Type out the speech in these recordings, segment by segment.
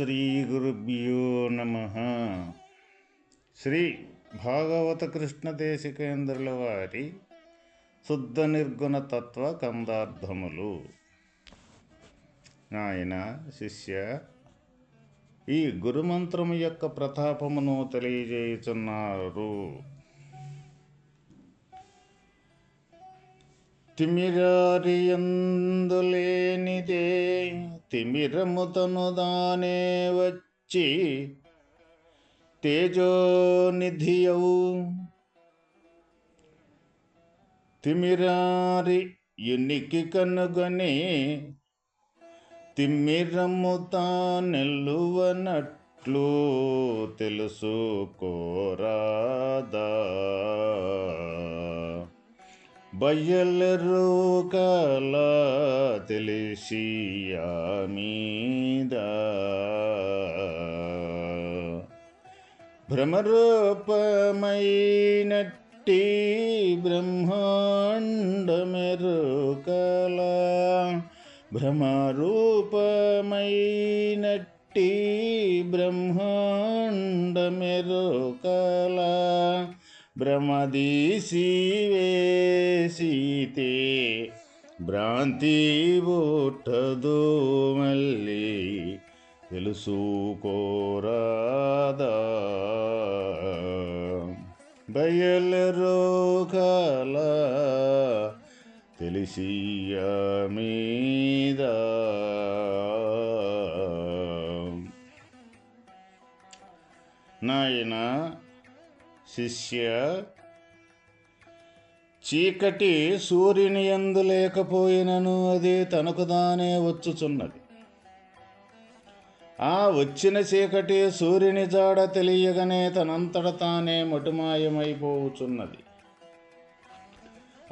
శ్రీ గురుభ్యో నమ. శ్రీ భాగవత కృష్ణ దేశికేంద్రుల వారి శుద్ధ నిర్గుణ తత్వ కందార్థములు. నాయన శిష్య ఈ గురుమంత్రము యొక్క ప్రతాపమును తెలియజేయుచున్నారు. తిమిరారియందులేనిదే తిమిరముతను దానే వచ్చి తేజోనిధియవు తిమిరారి ఎన్నికి కనుగొని తిమ్మిరమ్ముతా నిల్లువనట్లు తెలుసుకోరాదా. బయలరు కల తెలిసి మీద? భ్రమరూపమైనట్టి బ్రహ్మాండమెరుకల భ్రమరూపమైనట్టి బ్రహ్మాండమెరుకల భ్రమదీసి వేసితే భ్రాంతి బుట్టదు మళ్ళీ తెలుసుకోరాదా బయలురోగల తెలిసియ మీద నాయన శిష్య చీకటి సూర్యుని ఎందు లేకపోయినను అది తనకు దానే వచ్చుచున్నది. ఆ వచ్చిన చీకటి సూర్యుని జాడ తెలియగానే తనంతట తానే మటుమాయమైపోచున్నది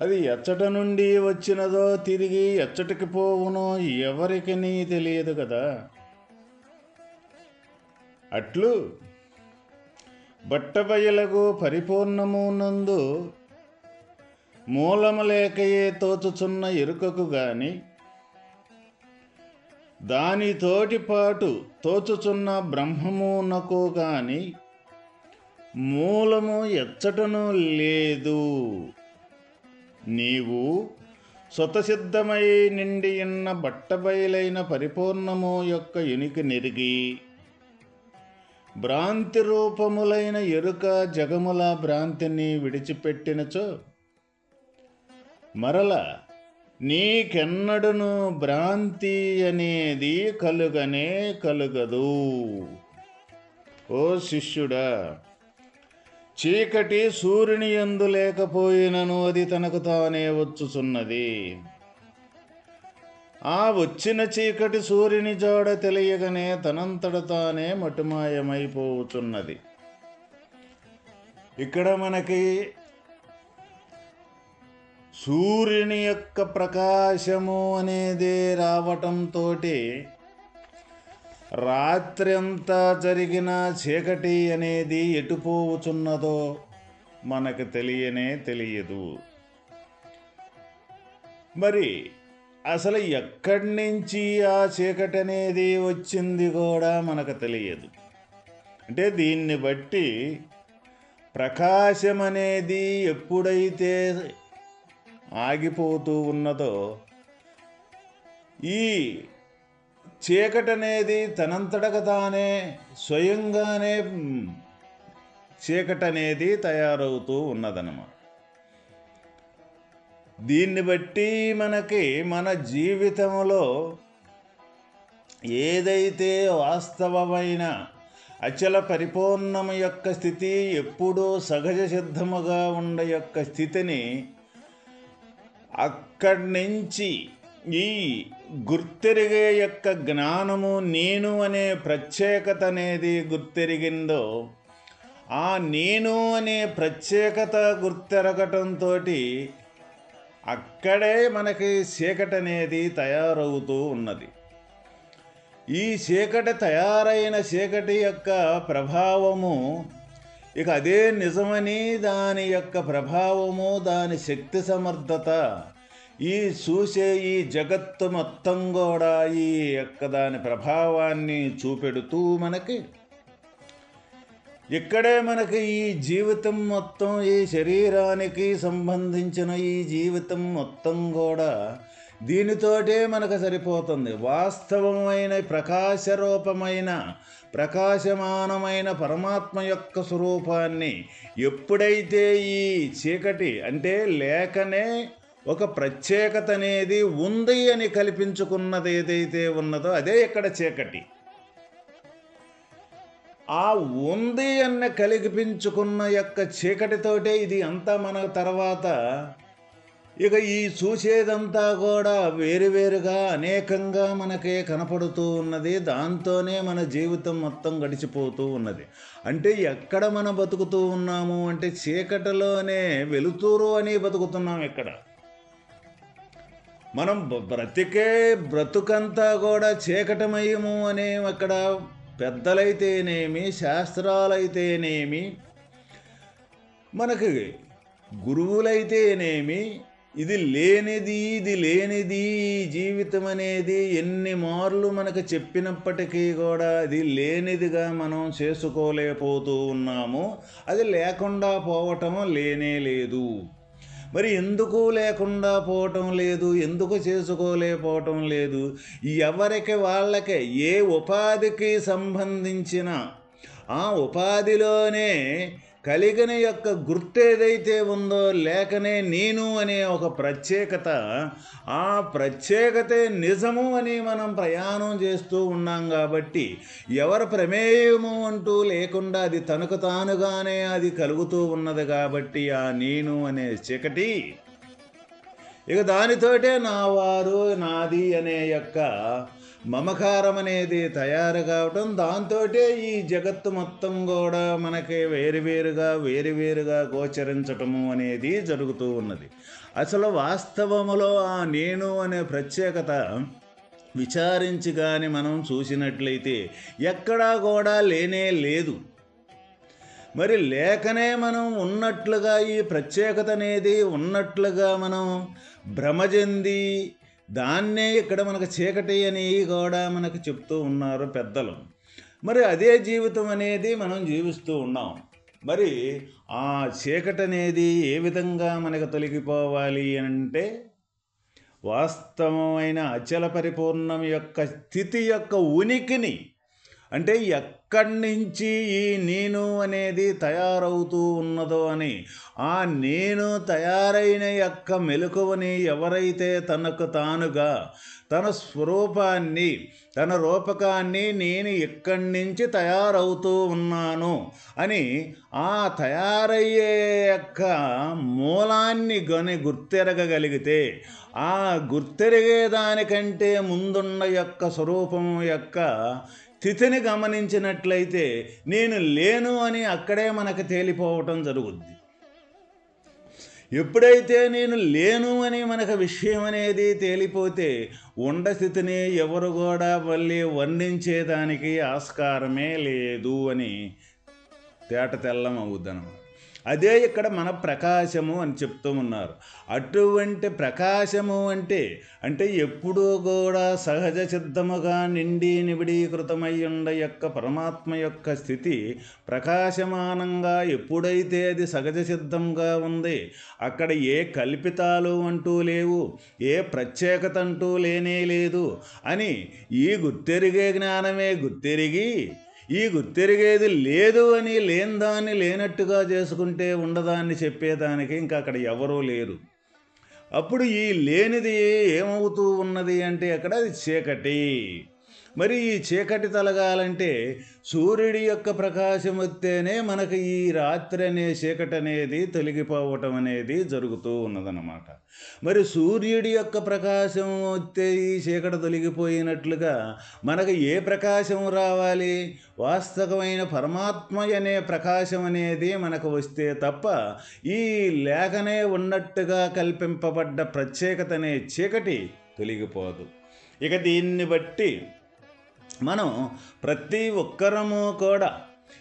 అది ఎచ్చట నుండి వచ్చినదో తిరిగి ఎచ్చటికి పోవునో ఎవరికి తెలియదు కదా? అట్లు బట్టబయలకు పరిపూర్ణమునందు మూలము లేకయే తోచుచున్న ఎరుకకు గాని దానితోటి పాటు తోచుచున్న బ్రహ్మమునకు గాని మూలము ఎచ్చటను లేదు. నీవు స్వతసిద్ధమై నిండియున్న బట్టబయలైన పరిపూర్ణము యొక్క ఎనికి నెరిగి భ్రాంతి రూపములైన ఎరుక జగముల భ్రాంతిని విడిచిపెట్టినచో మరల నీకెన్నడును భ్రాంతి అనేది కలుగనే కలుగదు. ఓ శిష్యుడా చీకటి సూర్యుని ఎందు లేకపోయినను అది తనకు తానే వచ్చుచున్నది. ఆ వచ్చిన చీకటి సూర్యుని జోడ తెలియగానే తనంతట తానే మటుమాయమైపోవుచున్నది ఇక్కడ మనకి సూర్యుని యొక్క ప్రకాశము అనేది రావటంతో రాత్రి అంతా జరిగిన చీకటి అనేది ఎటుపోవుచున్నదో మనకు తెలియనే తెలియదు. మరి అసలు ఎక్కడి నుంచి ఆ చీకటి అనేది వచ్చింది కూడా మనకు తెలియదు. అంటే దీన్ని బట్టి ప్రకాశం అనేది ఎప్పుడైతే ఆగిపోతూ ఉన్నదో ఈ చీకటి అనేది తనంతటక తానే స్వయంగానే చీకటి అనేది తయారవుతూ ఉన్నదన్నమాట. దీన్ని బట్టి మనకి మన జీవితంలో ఏదైతే వాస్తవమైన అచల పరిపూర్ణము యొక్క స్థితి ఎప్పుడూ సహజ సిద్ధముగా ఉండ యొక్క స్థితిని అక్కడి నుంచి ఈ గుర్తెరిగే యొక్క జ్ఞానము నేను అనే ప్రత్యేకత అనేది గుర్తెరిగిందో ఆ నేను అనే ప్రత్యేకత గుర్తెరగటంతో అక్కడే మనకి చీకటి అనేది తయారవుతూ ఉన్నది. ఈ చీకటి తయారైన చీకటి యొక్క ప్రభావము ఇక అదే నిజమని దాని యొక్క ప్రభావము దాని శక్తి సమర్థత ఈ చూసే ఈ జగత్తు మొత్తం కూడా ఈ యొక్క దాని ప్రభావాన్ని చూపెడుతూ మనకి ఇక్కడే మనకి ఈ జీవితం మొత్తం ఈ శరీరానికి సంబంధించిన ఈ జీవితం మొత్తం కూడా దీనితోటే మనకు సరిపోతుంది. వాస్తవమైన ప్రకాశరూపమైన ప్రకాశమానమైన పరమాత్మ యొక్క స్వరూపాన్ని ఎప్పుడైతే ఈ చీకటి అంటే లేకనే ఒక ప్రత్యేకత అనేది ఉంది అని కల్పించుకున్నది ఏదైతే ఉన్నదో అదే ఇక్కడ చీకటి. ఆ ఉంది అన్న కలిగిపించుకున్న యొక్క చీకటితోటే ఇది అంతా మన తర్వాత. ఇక ఈ చూసేదంతా కూడా వేరువేరుగా అనేకంగా మనకే కనపడుతూ ఉన్నది. దాంతోనే మన జీవితం మొత్తం గడిచిపోతూ ఉన్నది. అంటే ఎక్కడ మనం బతుకుతూ ఉన్నాము అంటే చీకటిలోనే వెలుతురు అని బతుకుతున్నాం ఇక్కడ. మనం బ్రతికే బ్రతుకంతా కూడా చీకటమయము అనే అక్కడ పెద్దలైతేనేమి శాస్త్రాలైతేనేమి మనకి గురువులైతేనేమి ఇది లేనిది ఇది లేనిది జీవితం అనేది ఎన్ని మార్లు మనకు చెప్పినప్పటికీ కూడా అది లేనిదిగా మనం చేసుకోలేకపోతూ ఉన్నాము. అది లేకుండా పోవటము లేనే లేదు. మరి ఎందుకు లేకుండా పోవటం లేదు? ఎందుకు చేసుకోలేకపోవటం లేదు? ఎవరికి వాళ్ళకే? ఏ ఉపాధికి సంబంధించిన? ఆ ఉపాధిలోనే కలిగిన యొక్క గుర్తు ఏదైతే ఉందో లేకనే నేను అనే ఒక ప్రత్యేకత ఆ ప్రత్యేకతే నిజము అని మనం ప్రయాణం చేస్తూ ఉన్నాం కాబట్టి ఎవరి ప్రమేయము అంటూ లేకుండా అది తనకు తానుగానే అది కలుగుతూ ఉన్నది కాబట్టి ఆ నేను అనే చీకటి ఇక దానితోటే నా వారు నాది అనే యొక్క మమకారం అనేది తయారు కావటం దాంతోటే ఈ జగత్తు మొత్తం కూడా మనకి వేరువేరుగా వేరువేరుగా గోచరించటము అనేది జరుగుతూ ఉన్నది. అసలు వాస్తవములో ఆ నేను అనే ప్రత్యేకత విచారించి కానీ మనం చూసినట్లయితే ఎక్కడా కూడా లేనే లేదు. మరి లేకనే మనం ఉన్నట్లుగా ఈ ప్రత్యేకత అనేది ఉన్నట్లుగా మనం భ్రమ చెంది దాన్నే ఇక్కడ మనకు చీకటి అని కూడా మనకు చెప్తూ ఉన్నారు పెద్దలు. మరి అదే జీవితం అనేది మనం జీవిస్తూ ఉన్నాం. మరి ఆ చీకటి అనేది ఏ విధంగా మనకు తొలగిపోవాలి అంటే వాస్తవమైన అచల పరిపూర్ణం యొక్క స్థితి యొక్క ఉనికిని అంటే ఎక్కడి నుంచి ఈ నేను అనేది తయారవుతూ ఉన్నదో అని ఆ నేను తయారైన యొక్క మెలకువని ఎవరైతే తనకు తానుగా తన స్వరూపాన్ని తన రూపకాన్ని నేను ఇక్కడి నుంచి తయారవుతూ ఉన్నాను అని ఆ తయారయ్యే యొక్క మూలాన్ని గని గుర్తెరగగలిగితే ఆ గుర్తెరిగే దానికంటే ముందున్న యొక్క స్వరూపం యొక్క స్థితిని గమనించినట్లయితే నేను లేను అని అక్కడే మనకు తేలిపోవటం జరుగుద్ది. ఎప్పుడైతే నేను లేను అని మనకు విషయం అనేది తేలిపోతే ఉండ స్థితిని ఎవరు కూడా మళ్ళీ వర్ణించేదానికి ఆస్కారమే లేదు అని తేట తెల్లం అవుద్దనమాట అదే ఇక్కడ మన ప్రకాశము అని చెప్తూ ఉన్నారు. అటువంటి ప్రకాశము అంటే అంటే ఎప్పుడూ కూడా సహజ సిద్ధముగా నిండి నిబిడీకృతమై ఉండ యొక్క పరమాత్మ యొక్క స్థితి ప్రకాశమానంగా ఎప్పుడైతే అది సహజ సిద్ధంగా ఉంది అక్కడ ఏ కల్పితాలు అంటూ లేవు ఏ ప్రత్యేకత అంటూ లేనే లేదు అని ఈ గుర్తెరిగే జ్ఞానమే గుర్తెరిగి ఈ గుర్తెరిగేది లేదు అని లేని దాన్ని లేనట్టుగా చేసుకుంటే ఉండదాన్ని చెప్పేదానికి ఇంకా అక్కడ ఎవరూ లేరు. అప్పుడు ఈ లేనిది ఏమవుతూ ఉన్నది అంటే అక్కడ అది చీకటి. మరి ఈ చీకటి తొలగాలంటే సూర్యుడి యొక్క ప్రకాశం వస్తేనే మనకు ఈ రాత్రి అనే చీకటి అనేది తొలగిపోవటం అనేది జరుగుతూ ఉన్నదన్నమాట. మరి సూర్యుడి యొక్క ప్రకాశం వస్తే ఈ చీకటి తొలగిపోయినట్లుగా మనకు ఏ ప్రకాశం రావాలి? వాస్తవమైన పరమాత్మ అనే ప్రకాశం అనేది మనకు వస్తే తప్ప ఈ లేఖనే ఉన్నట్టుగా కల్పింపబడ్డ ప్రత్యేకత అనే చీకటి తొలగిపోదు. ఇక దీన్ని బట్టి మనం ప్రతి ఒక్కరము కూడా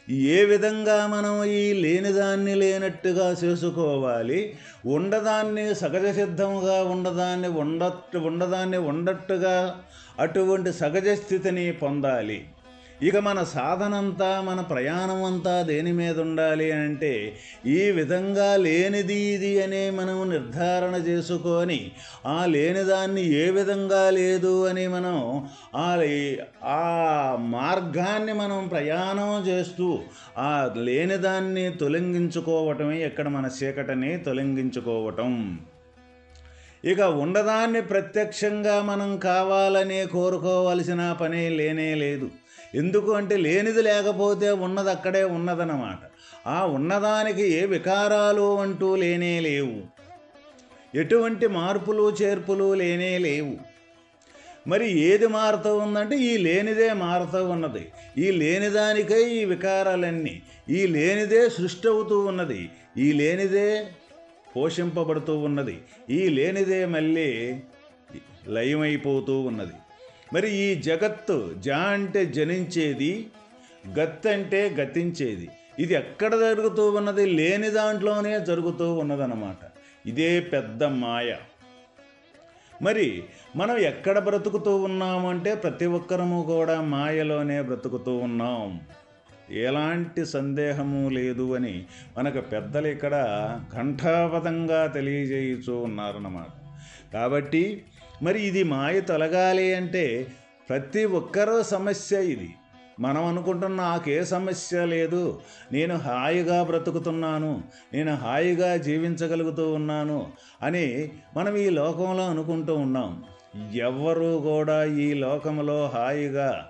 ఏ విధంగా మనం ఈ లేనిదాన్ని లేనట్టుగా చేసుకోవాలి ఉండదాన్ని సహజ సిద్ధంగా ఉండదాన్ని ఉండ ఉండదాన్ని ఉండట్టుగా అటువంటి సహజ స్థితిని పొందాలి. ఇక మన సాధనంతా మన ప్రయాణం అంతా దేని మీద ఉండాలి అంటే ఈ విధంగా లేనిది ఇది అనే మనం నిర్ధారణ చేసుకొని ఆ లేనిదాన్ని ఏ విధంగా లేదు అని మనం ఆ మార్గాన్ని మనం ప్రయాణం చేస్తూ ఆ లేనిదాన్ని తొలగించుకోవటమే ఇక్కడ మన చీకటిని తొలగించుకోవటం. ఇక ఉండదాన్ని ప్రత్యక్షంగా మనం కావాలనే కోరుకోవలసిన పని లేనే లేదు. ఎందుకు అంటే లేనిది లేకపోతే ఉన్నది అక్కడే ఉన్నదన్నమాట. ఆ ఉన్నదానికి ఏ వికారాలు అంటూ లేనే లేవు. ఎటువంటి మార్పులు చేర్పులు లేనే లేవు. మరి ఏది మారుతూ ఉందంటే ఈ లేనిదే మారుతూ ఉన్నది. ఈ లేనిదానికై ఈ వికారాలన్నీ. ఈ లేనిదే సృష్టి అవుతూ ఉన్నది. ఈ లేనిదే పోషింపబడుతూ ఉన్నది. ఈ లేనిదే మళ్ళీ లయమైపోతూ ఉన్నది. మరి ఈ జగత్తు జ అంటే జనించేది గత్ అంటే గతించేది. ఇది ఎక్కడ జరుగుతూ ఉన్నది లేని దాంట్లోనే జరుగుతూ ఉన్నదన్నమాట. ఇదే పెద్ద మాయ. మరి మనం ఎక్కడ బ్రతుకుతూ ఉన్నామంటే ప్రతి ఒక్కరము కూడా మాయలోనే బ్రతుకుతూ ఉన్నాం. ఎలాంటి సందేహము లేదు అని మనకు పెద్దలు ఇక్కడ ఘంటాపదంగా తెలియజేయుచూ ఉన్నారన్నమాట. కాబట్టి మరి ఇది మాయ తొలగాలి అంటే ప్రతి ఒక్కరూ సమస్య ఇది. మనం అనుకుంటున్న నాకే సమస్య లేదు. నేను హాయిగా బ్రతుకుతున్నాను. నేను హాయిగా జీవించగలుగుతూ ఉన్నాను అని మనం ఈ లోకంలో అనుకుంటూ ఉన్నాం. ఎవ్వరూ కూడా ఈ లోకంలో హాయిగా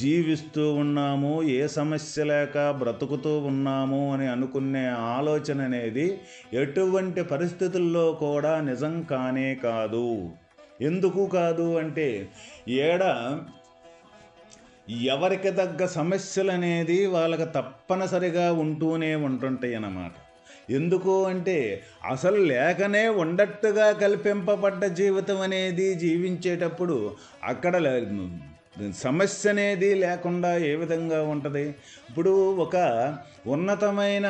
జీవిస్తూ ఉన్నాము. ఏ సమస్య లేక బ్రతుకుతూ ఉన్నాము అని అనుకునే ఆలోచన అనేది ఎటువంటి పరిస్థితుల్లో కూడా నిజం కానే కాదు. ఎందుకు కాదు అంటే ఏడ ఎవరికి తగ్గ సమస్యలు అనేది వాళ్ళకి తప్పనిసరిగా ఉంటూనే ఉంటుంటాయి అన్నమాట. ఎందుకు అంటే అసలు లేకనే ఉండట్టుగా కల్పింపబడ్డ జీవితం అనేది జీవించేటప్పుడు అక్కడ సమస్య అనేది లేకుండా ఏ విధంగా ఉంటుంది? ఇప్పుడు ఒక ఉన్నతమైన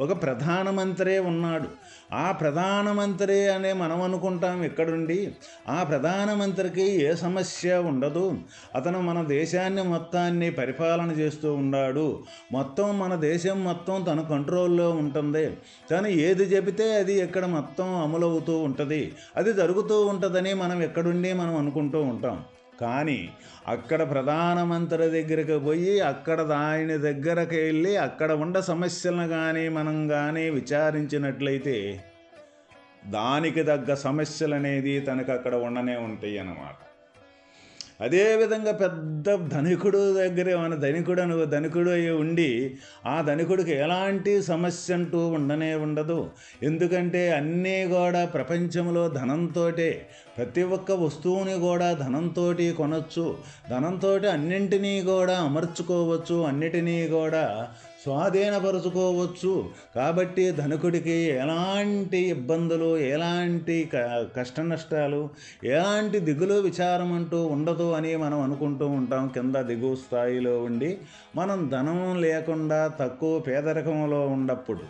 ఒక ప్రధానమంత్రే ఉన్నాడు. ఆ ప్రధానమంత్రి అనే మనం అనుకుంటాం ఎక్కడుండి? ఆ ప్రధానమంత్రికి ఏ సమస్య ఉండదు. అతను మన దేశాన్ని మొత్తాన్ని పరిపాలన చేస్తూ ఉన్నాడు. మొత్తం మన దేశం మొత్తం తన కంట్రోల్లో ఉంటుంది. తను ఏది చెబితే అది ఎక్కడ మొత్తం అమలవుతూ ఉంటుంది. అది జరుగుతూ ఉంటుందని మనం ఎక్కడుండి మనం అనుకుంటూ ఉంటాం. కానీ అక్కడ ప్రధానమంత్రి దగ్గరికి పోయి అక్కడ దాని దగ్గరకు వెళ్ళి అక్కడ ఉండ సమస్యలను కానీ మనం కానీ విచారించినట్లయితే దానికి తగ్గ సమస్యలు అనేది తనకు అక్కడ ఉండనే ఉంటాయి అన్నమాట. అదేవిధంగా పెద్ద ధనికుడు దగ్గర మన ధనికుడు అను ధనికుడు ఉండి ఆ ధనికుడికి ఎలాంటి సమస్య అంటూ ఉండనే ఉండదు. ఎందుకంటే అన్నీ కూడా ప్రపంచంలో ధనంతో ప్రతి ఒక్క వస్తువుని కూడా ధనంతో కొనవచ్చు ధనంతో అన్నింటినీ కూడా అమర్చుకోవచ్చు. అన్నిటినీ కూడా స్వాధీనపరుచుకోవచ్చు కాబట్టి ధనికుడికి ఎలాంటి ఇబ్బందులు ఎలాంటి కష్ట నష్టాలు ఎలాంటి దిగులు విచారం అంటూ ఉండదు అని మనం అనుకుంటూ ఉంటాం. కింద దిగువ స్థాయిలో ఉండి మనం ధనం లేకుండా తక్కువ పేదరికంలో ఉండప్పుడు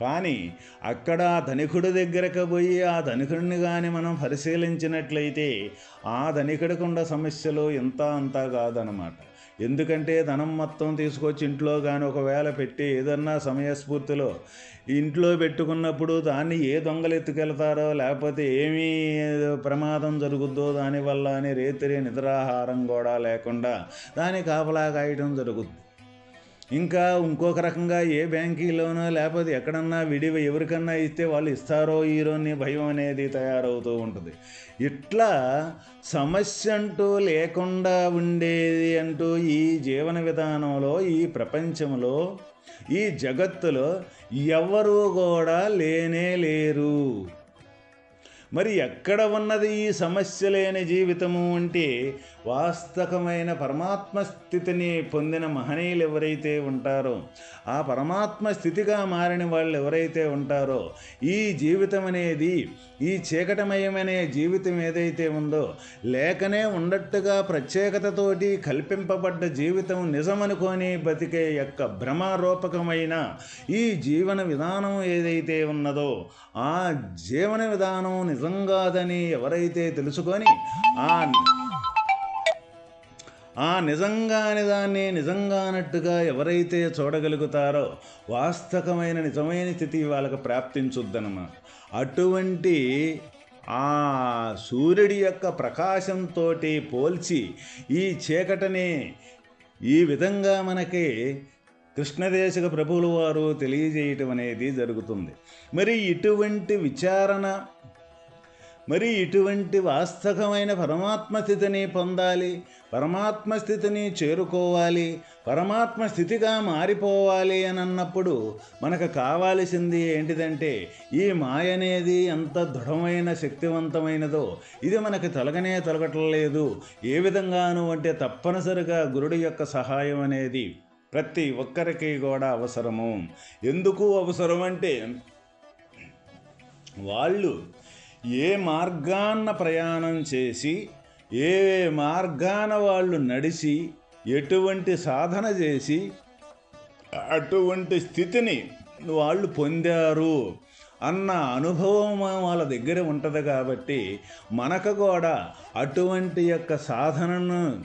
కానీ అక్కడ ధనికుడి దగ్గరకు పోయి ఆ ధనికుడిని కానీ మనం పరిశీలించినట్లయితే ఆ ధనికుడికి సమస్యలు ఇంత అంతా కాదనమాట ఎందుకంటే ధనం మొత్తం తీసుకొచ్చి ఇంట్లో కానీ ఒకవేళ పెట్టి ఏదన్నా సమయస్ఫూర్తిలో ఇంట్లో పెట్టుకున్నప్పుడు దాన్ని ఏ దొంగలు ఎత్తుకెళ్తారో లేకపోతే ఏమీ ప్రమాదం జరుగుద్దో దానివల్ల అని రేతిరి నిద్రాహారం కూడా లేకుండా దాని కాపలా కాయటం జరుగుద్ది ఇంకా ఇంకొక రకంగా ఏ బ్యాంకీలోనో లేకపోతే ఎక్కడన్నా విడి ఎవరికన్నా ఇస్తే వాళ్ళు ఇస్తారో ఈరోని భయం అనేది తయారవుతూ ఉంటుంది. ఇట్లా సమస్య అంటూ లేకుండా ఉండేది అంటూ ఈ జీవన విధానంలో ఈ ప్రపంచంలో ఈ జగత్తులో ఎవరూ కూడా లేనే లేరు. మరి ఎక్కడ ఉన్నది ఈ సమస్య లేని జీవితము అంటే వాస్తవమైన పరమాత్మ స్థితిని పొందిన మహనీయులు ఎవరైతే ఉంటారో ఆ పరమాత్మ స్థితిగా మారిన వాళ్ళు ఎవరైతే ఉంటారో ఈ జీవితం అనేది ఈ చీకటమయమనే జీవితం ఏదైతే ఉందో లేకనే ఉండట్టుగా ప్రత్యేకతతోటి కల్పింపబడ్డ జీవితం నిజమనుకొని బతికే యొక్క భ్రమారూపకమైన ఈ జీవన విధానం ఏదైతే ఉన్నదో ఆ జీవన విధానం నిజంగాదని ఎవరైతే తెలుసుకొని ఆ ఆ నిజంగాని దాన్ని నిజంగానట్టుగా ఎవరైతే చూడగలుగుతారో వాస్తవమైన నిజమైన స్థితి వాళ్ళకు ప్రాప్తించుద్దనమాట అటువంటి ఆ సూర్యుడి యొక్క ప్రకాశంతో పోల్చి ఈ చీకటిని ఈ విధంగా మనకి కృష్ణదేశక ప్రభువుల వారు తెలియజేయటం అనేది జరుగుతుంది. మరి ఇటువంటి విచారణ మరి ఇటువంటి వాస్తవమైన పరమాత్మ స్థితిని పొందాలి పరమాత్మ స్థితిని చేరుకోవాలి పరమాత్మ స్థితిగా మారిపోవాలి అని అన్నప్పుడు మనకు కావాల్సింది ఏంటిదంటే ఈ మాయ అనేది ఎంత దృఢమైన శక్తివంతమైనదో ఇది మనకు తొలగనే తొలగట్లేదు. ఏ విధంగాను అంటే తప్పనిసరిగా గురుడు యొక్క సహాయం అనేది ప్రతి ఒక్కరికి కూడా అవసరము. ఎందుకు అవసరం అంటే వాళ్ళు ఏ మార్గాన్న ప్రయాణం చేసి ఏ మార్గాన వాళ్ళు నడిచి ఎటువంటి సాధన చేసి అటువంటి స్థితిని వాళ్ళు పొందారు అన్న అనుభవం వాళ్ళ దగ్గర ఉంటుంది కాబట్టి మనకు కూడా అటువంటి యొక్క సాధనను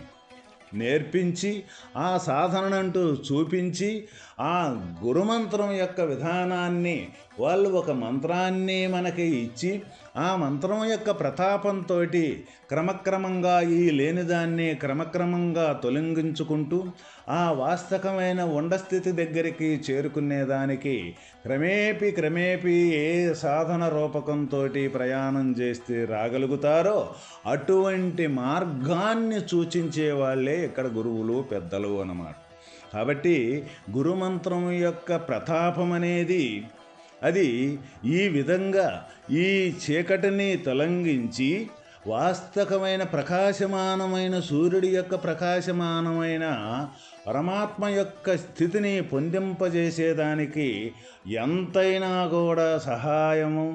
నేర్పించి ఆ సాధననంటూ చూపించి ఆ గురుమంత్రం యొక్క విధానాన్ని వాళ్ళు ఒక మంత్రాన్ని మనకి ఇచ్చి ఆ మంత్రం యొక్క ప్రతాపంతో క్రమక్రమంగా ఈ లేనిదాన్ని క్రమక్రమంగా తొలగించుకుంటూ ఆ వాస్తవమైన ఉండస్థితి దగ్గరికి చేరుకునేదానికి క్రమేపి క్రమేపి ఏ సాధన రూపకంతో ప్రయాణం చేస్తే రాగలుగుతారో అటువంటి మార్గాన్ని సూచించే వాళ్ళే ఇక్కడ గురువులు పెద్దలు అన్నమాట. కాబట్టి గురుమంత్రం యొక్క ప్రతాపం అనేది అది ఈ విధంగా ఈ చీకటిని తొలగించి వాస్తవమైన ప్రకాశమానమైన సూర్యుడి యొక్క ప్రకాశమానమైన పరమాత్మ యొక్క స్థితిని పొందింపజేసేదానికి ఎంతైనా కూడా సహాయము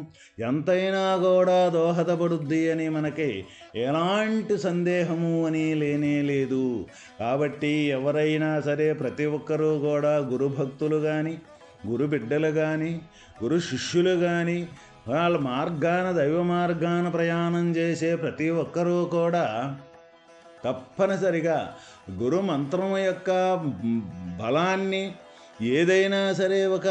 ఎంతైనా కూడా దోహదపడుద్ది అని మనకి ఎలాంటి సందేహము అని లేనే లేదు. కాబట్టి ఎవరైనా సరే ప్రతి ఒక్కరూ కూడా గురుభక్తులు కానీ గురు బిడ్డలు కానీ గురు శిష్యులు కానీ వాళ్ళ మార్గాన దైవ మార్గాన ప్రయాణం చేసే ప్రతి ఒక్కరూ కూడా తప్పనిసరిగా గురు మంత్రం యొక్క బలాన్ని ఏదైనా సరే ఒక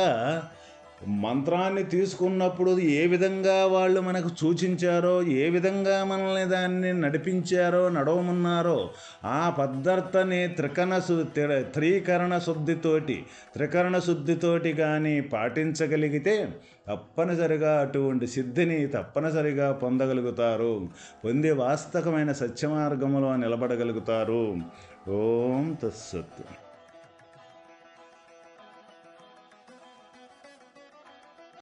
మంత్రాన్ని తీసుకున్నప్పుడు ఏ విధంగా వాళ్ళు మనకు సూచించారో ఏ విధంగా మనల్ని దాన్ని నడిపించారో నడవమన్నారో ఆ పద్ధతిని త్రికరణ త్రీకరణ శుద్ధితోటి త్రికరణ శుద్ధితోటి కానీ పాటించగలిగితే తప్పనిసరిగా అటువంటి సిద్ధిని తప్పనిసరిగా పొందగలుగుతారు. పొంది వాస్తవమైన సత్యమార్గంలో నిలబడగలుగుతారు. ఓం తత్సత్.